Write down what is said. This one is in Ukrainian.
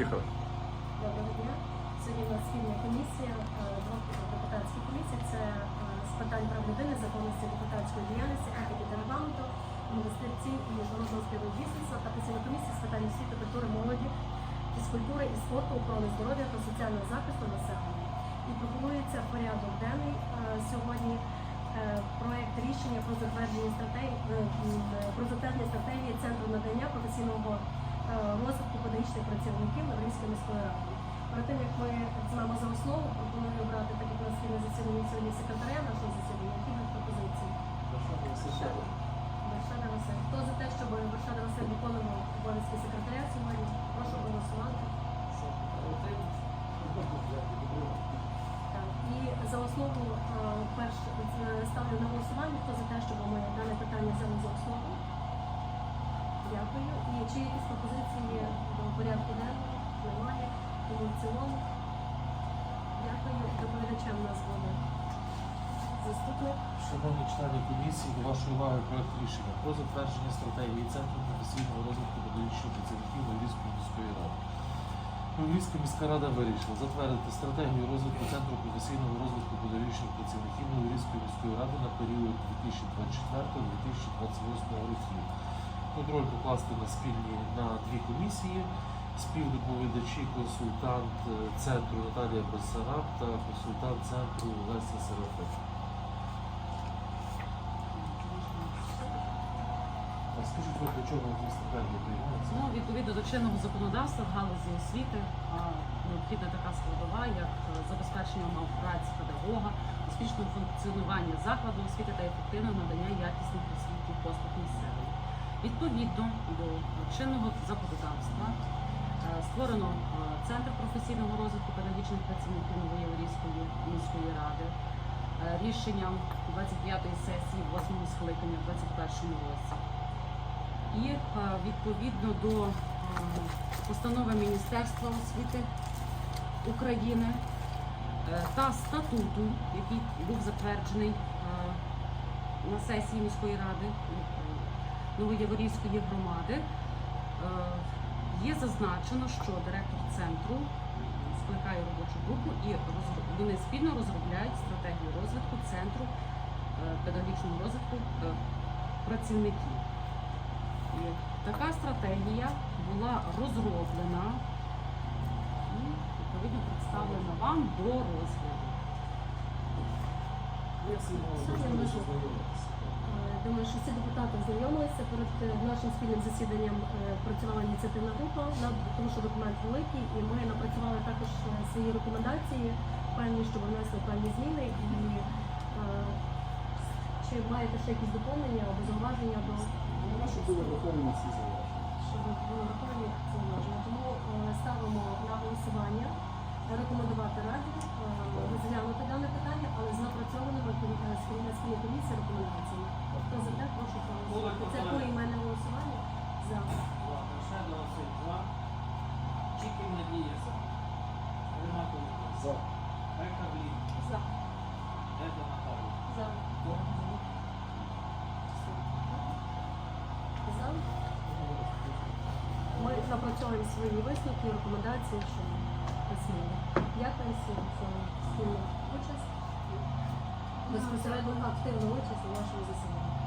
Доброго дня. Сьогодні у нас спільна комісія, е, двох депутатських комісій. Це е, з питань прав людини, законності депутатської діяльності, етики регламенту, інвестицій і міжнародного співробітництва та постійна комісія з питань освіти, культури, молоді, фізкультури і спорту, охорони здоров'я та соціального захисту населення. І пропонується порядок денний е, сьогодні. Проект рішення про затвердження стратегії про затвердження стратегії центру надання професійного розвитку педагогічних працівників Львівської міської ради. Перед тим як ми візьмемо за основу, пропоную обрати так як у нас сьогодні секретаря нашого засідання, які будуть пропозиції. Вершада Василь. Хто за те, щоб Вершада Василь виконував обов'язки секретаря сьогодні? Прошу голосувати. І за основу е, перш е, ставлю на голосування. Хто за те, щоб ми дане питання взяли за основу? Дякую. І чи якісь пропозиції до порядку денного? Немає. Тому в цілому. Дякую. Доповідачем у нас буде заступник. Шановні члени комісії, до вашої уваги проект рішення про затвердження стратегії Центру професійного розвитку педагогічних працівників Львівської міської ради. Львівська міська рада вирішила затвердити стратегію розвитку Центру професійного розвитку педагогічних працівників Львівської міської ради на період 2024-2028 років. Контроль покласти на спільні на дві комісії. Співдоповідачі, консультант е, центру Наталія Бессараб та консультант центру Леся Серафим. А скажіть, ви для чого ви стипендії приймається? Ну, відповідно до чинного законодавства в галузі освіти необхідна така складова, як е, забезпечення умов праці педагога, успішне функціонування закладу освіти та ефективне надання якісних освітніх послуг населенню. Відповідно до чинного законодавства е, створено е, Центр професійного розвитку педагогічних працівників Новоєврійської міської ради е, рішенням 25-ї сесії 8-го скликання в 2021 році. І відповідно до постанови Міністерства освіти України та статуту, який був затверджений на сесії міської ради Новояворівської громади, е, є зазначено, що директор центру скликає робочу групу і вони спільно розробляють стратегію розвитку центру е, педагогічного розвитку е, працівників. І така стратегія була розроблена і відповідно представлена вам до розгляду. Е, Думаю, що всі депутати ознайомилися перед е, нашим спільним засіданням е, працювала ініціативна група, тому що документ великий, і ми напрацювали також е, свої рекомендації, певні, щоб внесли певні зміни. І чи маєте ще якісь доповнення або зауваження до Щоб були враховані ці зауваження. щоб були ці зауваження? Тому ставимо на голосування рекомендувати раді За. Бека Блін. За. Еда Наталія. За. За. Ми напрацьовуємо свої висновки, рекомендації, що письмово. Дякую всім за спільну участь, безпосередньо активну участь у нашому засіданні.